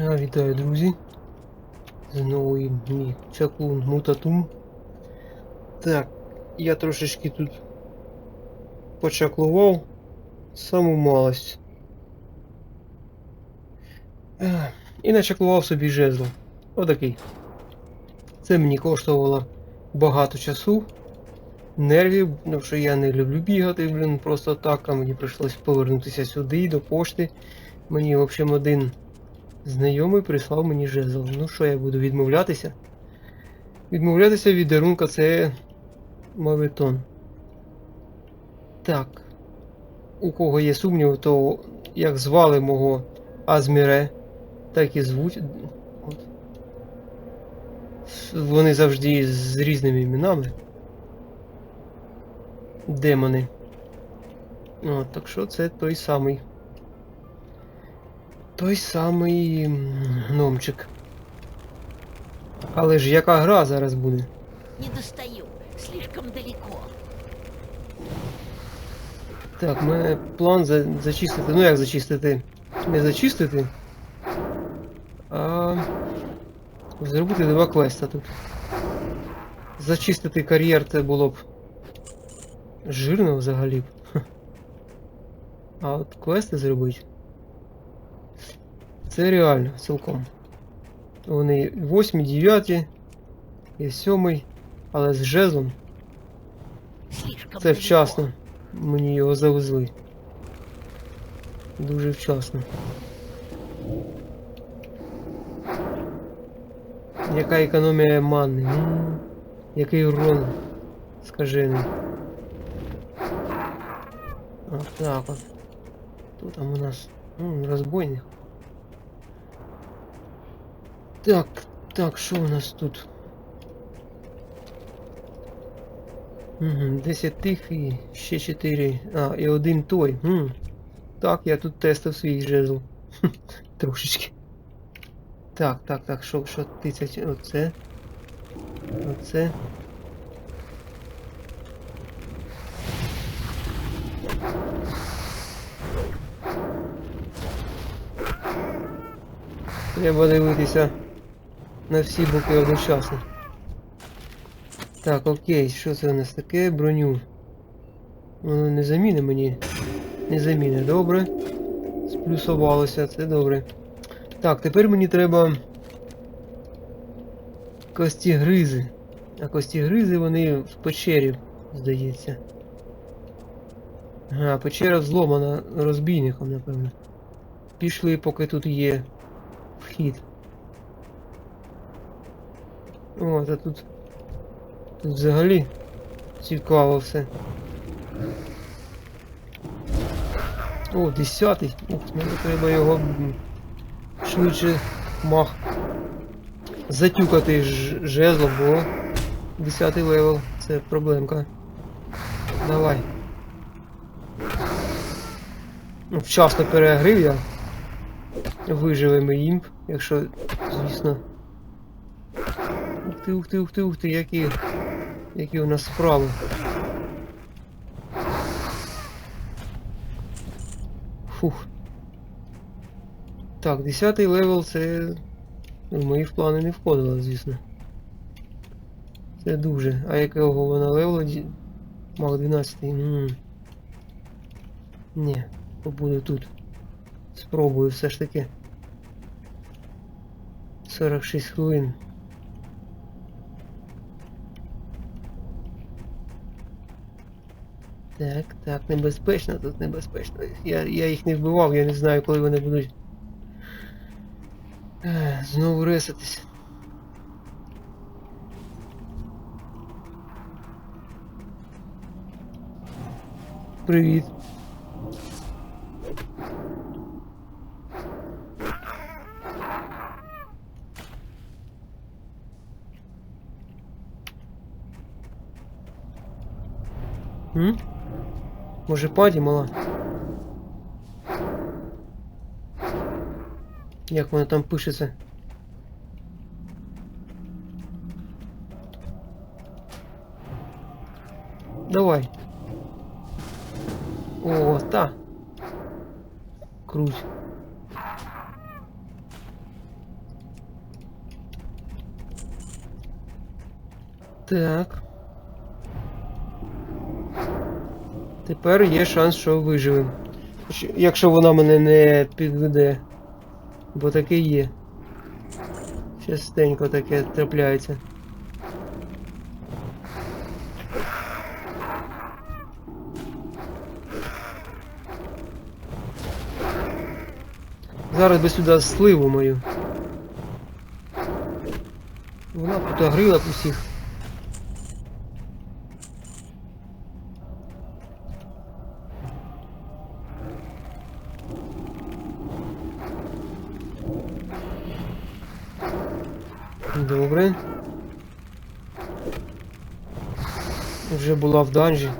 А, Вітаю, друзі. Знову мій чаклун мутатум. Так, я трошечки тут почаклував саму малость. І начаклував собі жезл. Отакий. Це мені коштувало багато часу, нервів, тому що я не люблю бігати, блін, просто так, а мені прийшлось повернутися сюди, до пошти. Мені, в общем, один знайомий прислав мені жезл. Ну що я буду відмовлятися? Відмовлятися від дарунка це мавитон. Так. У кого є сумнів, то як звали мого Азміре, так і звуть. От. Вони завжди з різними іменами. Демони. От, так що це той самий. Той самий гномчик. Але ж яка гра зараз буде? Не достаю. Слишком далеко. Так, мене план за, зачистити. Ну як зачистити? Не зачистити. А зробити два квеста тут. Зачистити кар'єр це було б жирно взагалі. А от квести зробити. Це реально, цілком. Вони 8, 9 і 7, але з жезлом. Слишком Це далеко. вчасно. Мені його завезли. Дуже вчасно. Яка економія мани? М, Який урон скажений. От так от. Тут там у нас м, розбойник. Так, так, що у нас тут? Угу, 10 тих і ще 4. А, і один той. М. Так, я тут тестив свій жезл. Хм, Трошечки. Так, так, так, що, що тисяч. Оце. Оце. Треба дивитися на всі боки одночасно. Так, окей, що це у нас таке? Броню. Воно не заміни мені. Не заміни, добре. Сплюсувалося, це добре. Так, тепер мені треба. Кості гризи. А кості гризи вони в печері, здається. Ага, печера зломана розбійником, напевно. Пішли, поки тут є вхід. О, та тут. Тут взагалі цікаво все. О, десятий. Ух, мені треба його швидше мах затюкати жезлом, бо 10 левел це проблемка. Давай. Ну, вчасно перегрив я. Виживемо імп, якщо, звісно. Ти, ух ти, ух ти, ух ти, які. Які у нас справи. Фух. Так, 10 левел це в мої в плани не входило, звісно. Це дуже. А якого вона левела? Мах 12. Ммм. Ні, побуду тут. Спробую все ж таки. 46 хвилин. Так, так, небезпечно, тут небезпечно. Я, я їх не вбивав, я не знаю, коли вони будуть. Знову ресатись. Привіт. М? Може паді мала. Як вона там пишеться? Давай. О, та. Круть. Так. Тепер є шанс, що виживемо. Якщо вона мене не підведе. Бо таке є. Частенько таке трапляється. Зараз би сюди сливу мою. Вона тут огрила б усіх. Добре. Вже була в данжі.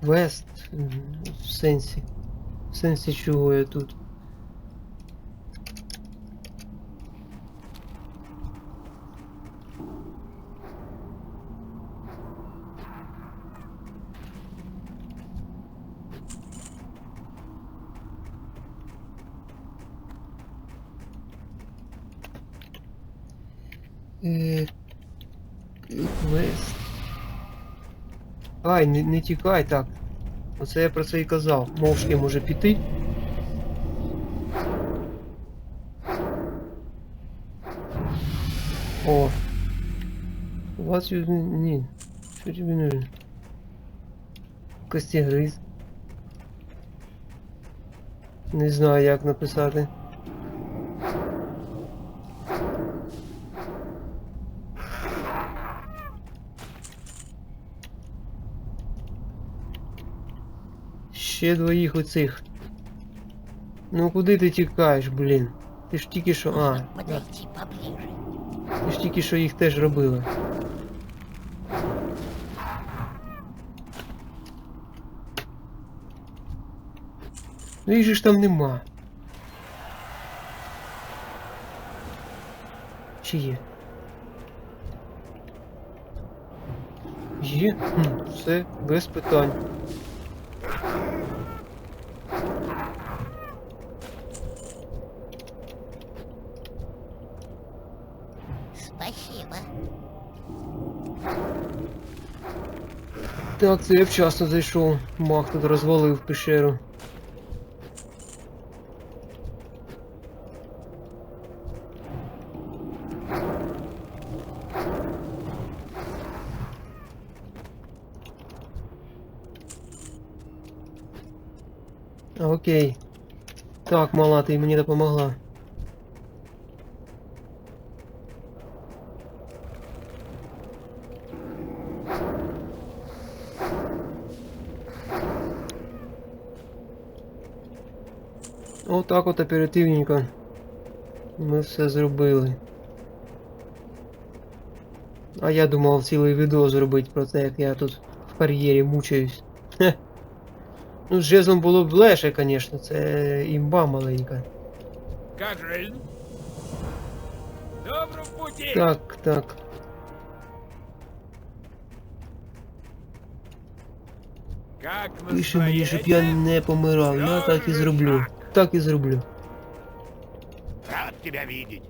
Квест. В сенсі. В сенсі чого я тут. Квест. Ай, не, не тікай так. Оце я про це і казав. Мовчки може піти. О. У вас ю- ні. Що тобі нужно? Костігриз. Не знаю як написати. Ще двоїх оцих. Ну куди ти тікаєш, блін? Ти ж тільки що. А, да. ти ж тільки що їх теж робила. Ну їх же ж там нема. Чи є? Є? Все, без питань. Так, це я вчасно зайшов. Мах тут розвалив пещеру. Окей. Так, мала, ти мені допомогла. Отак от оперативненько. Ми все зробили. А я думав цілий відео зробити про те, як я тут в кар'єрі мучаюсь. Хе. Ну, з жезлом було б легше, звісно, це імба маленька. Так, так. Пише мені, щоб я не помирав. Я так і зроблю. Так і зроблю. Рад тебя видеть.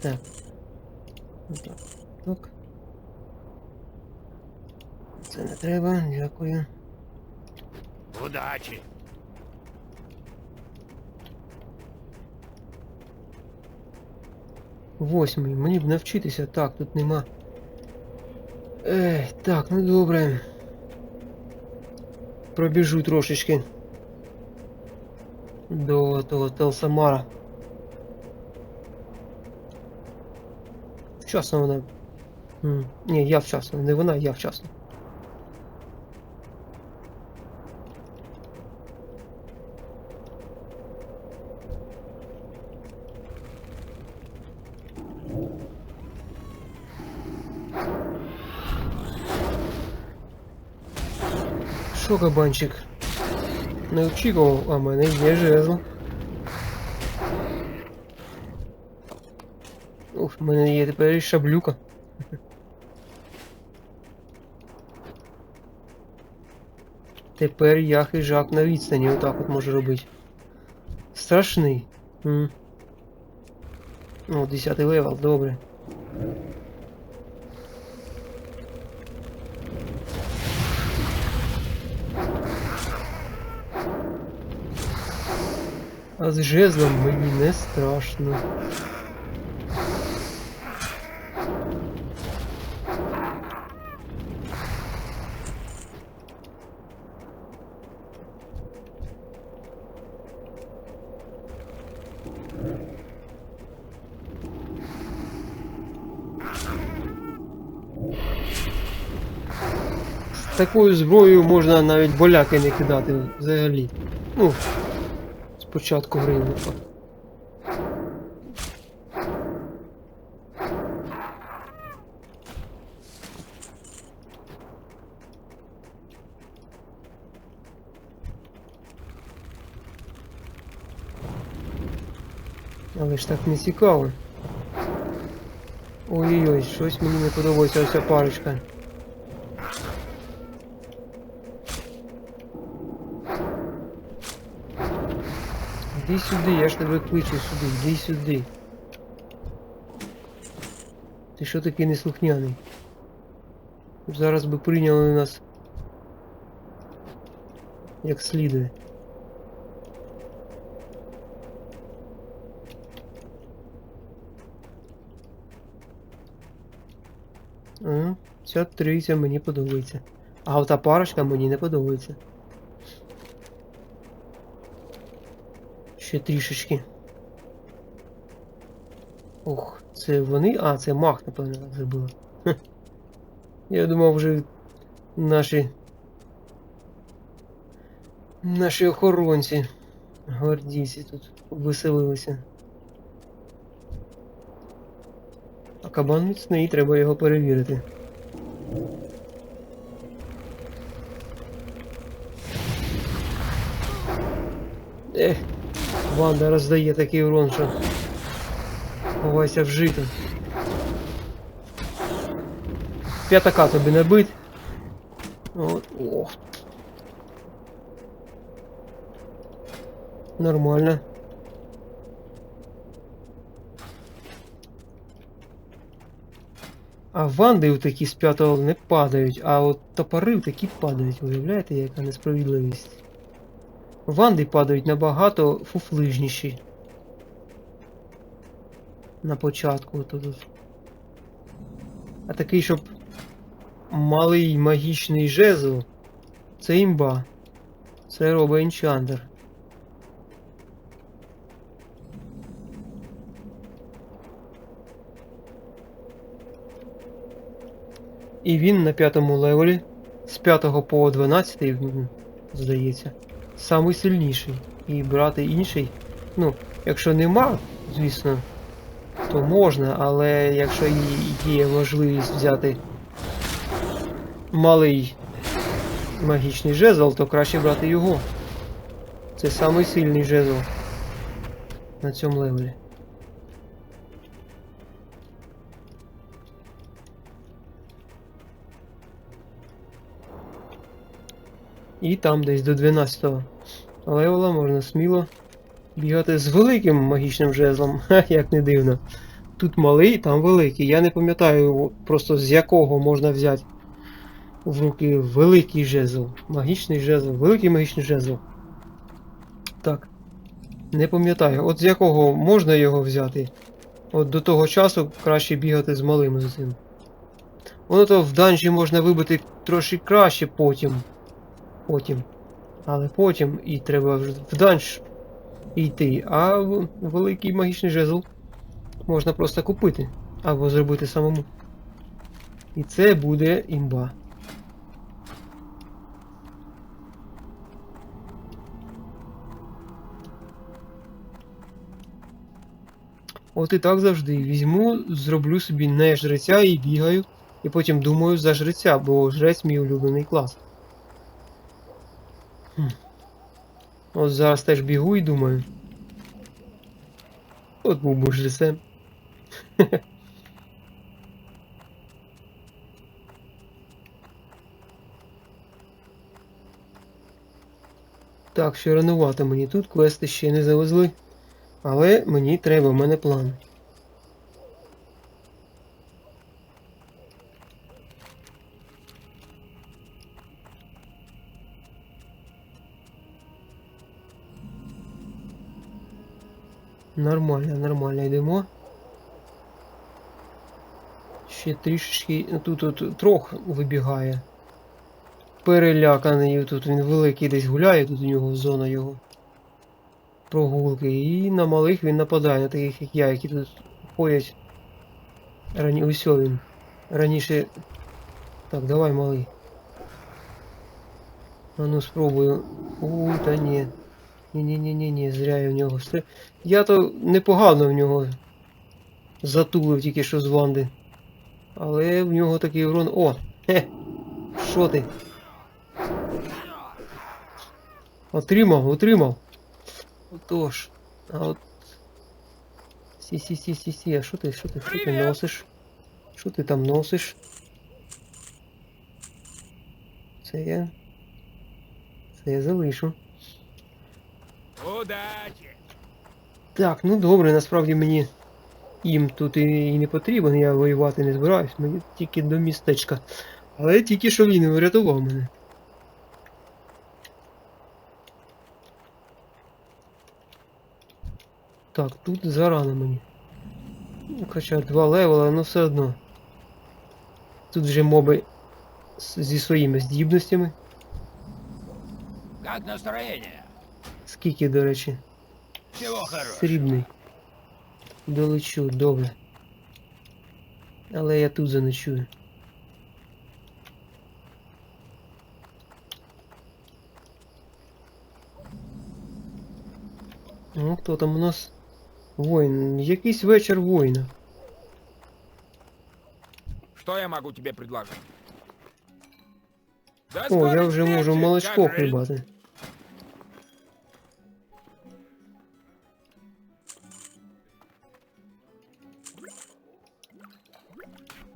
Так. Отак. Так. Це не треба, дякую. Удачи. Восьмий. Мені б навчитися. Так, тут нема. Ех, так, ну добре. Пробіжу трошечки. До того Телсамара. Вчасно вона. М, Ні, я вчасно. Не вона, я вчасно. Що, кабанчик? Не очікував, а в мене є жезл. Ух, в мене є тепер і шаблюка. Тепер я хижак на відстані, отак от можу робити. страшний. М. О, 10 левел, добре. А з жезлом мені не страшно. Такою зброєю можна навіть боляки не кидати взагалі. Ну, спочатку гри. Але ж так не цікаво. Ой-ой-ой, щось мені не подобається оця парочка. Іди сюди, я ж тебе кличу сюди, іди сюди. Ти що такий неслухняний? Зараз би прийняли нас як слідує. Ага, ця трійця мені подобається. А ота парочка мені не подобається. Ще трішечки. Ох, це вони. А, це мах, напевно, так зробила. Хе. Я думав вже наші. Наші охоронці. Гвардійці тут веселилися. А кабан міцний, треба його перевірити. Ех, Ванда роздає такий урон, що ховайся в жито. П'ятака тобі не бить. От, ох. Нормально. А ванди такі з п'ятого не падають, а от топори такі падають. Уявляєте, яка несправедливість? Ванди падають набагато фуфлижніші. На початку тут. А такий, щоб малий магічний жезл, це імба. Це робить Енчандер. І він на п'ятому левелі з 5 по 12, здається, самий сильніший. І брати інший. Ну, якщо нема, звісно, то можна, але якщо є можливість взяти малий магічний жезл, то краще брати його. Це самий сильний жезл на цьому левелі. І там десь до 12 левела можна сміло бігати з великим магічним жезлом, як не дивно. Тут малий, там великий. Я не пам'ятаю просто з якого можна взяти в руки великий жезл. Магічний жезл, великий магічний жезл. Так. Не пам'ятаю. От з якого можна його взяти? От до того часу краще бігати з малим з цим. Воно то в данжі можна вибити трошки краще потім. Потім. Але потім і треба в данж йти. А великий магічний жезл можна просто купити. Або зробити самому. І це буде імба. От і так завжди. Візьму, зроблю собі не жреця і бігаю, і потім думаю за жреця, бо жрець мій улюблений клас. От зараз теж бігу і думаю. От був жрецем. Так, що ранувато мені тут квести ще не завезли. Але мені треба, в мене план. Нормально, нормально йдемо. Ще трішечки. ну, Тут, тут трох вибігає. Переляканий тут він великий десь гуляє, тут у нього зона його прогулки. І на малих він нападає, на таких як я, які тут ходять. Рані... Усьо він. Раніше. Так, давай, малий. А ну спробую. Ой, та ні. Ні-ні-ні-ні, зря я в нього все. Я то непогано в нього затулив тільки що з Ванди. Але в нього такий урон. О! Хе! Що ти? Отримав, отримав. Отож. А от. Сі, сі, сі, сі, сі. А що ти, що ти, що ти носиш? Що ти там носиш? Це я. Це я залишу. Удачи! Так, ну добре, насправді мені їм тут і, і не потрібен, я воювати не збираюсь, мені тільки до містечка. Але тільки що він врятував мене. Так, тут зарано мені. Ну, Хоча два левела, але все одно. Тут вже моби зі своїми здібностями. Как настроение? Скільки, до речі? Срібний. Долечу, добре. Але я тут заночую. Ну, хто там у нас? Воїн. Якийсь вечір воїна. Что я могу тебе предложить? О, я вже можу молочко хлібати.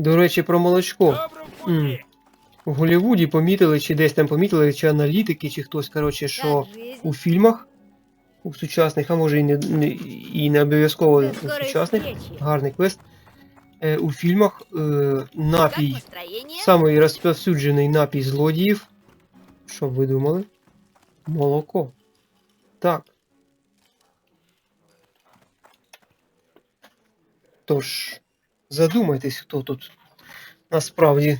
До речі, про молочко. М. В Голлівуді помітили, чи десь там помітили, чи аналітики, чи хтось, коротше, що у фільмах, у сучасних, а може і не, не, і не обов'язково у сучасних, гарний квест. Е, у фільмах е, напій, самий розповсюджений напій злодіїв. Що б ви думали? Молоко. Так. Тож, задумайтесь, хто тут насправді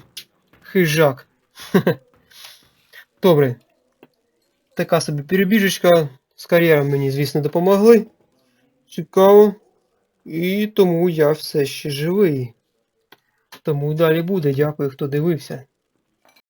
хижак. Добре. Така собі перебіжечка. З кар'єром мені, звісно, допомогли. Цікаво. І тому я все ще живий. Тому далі буде. Дякую, хто дивився.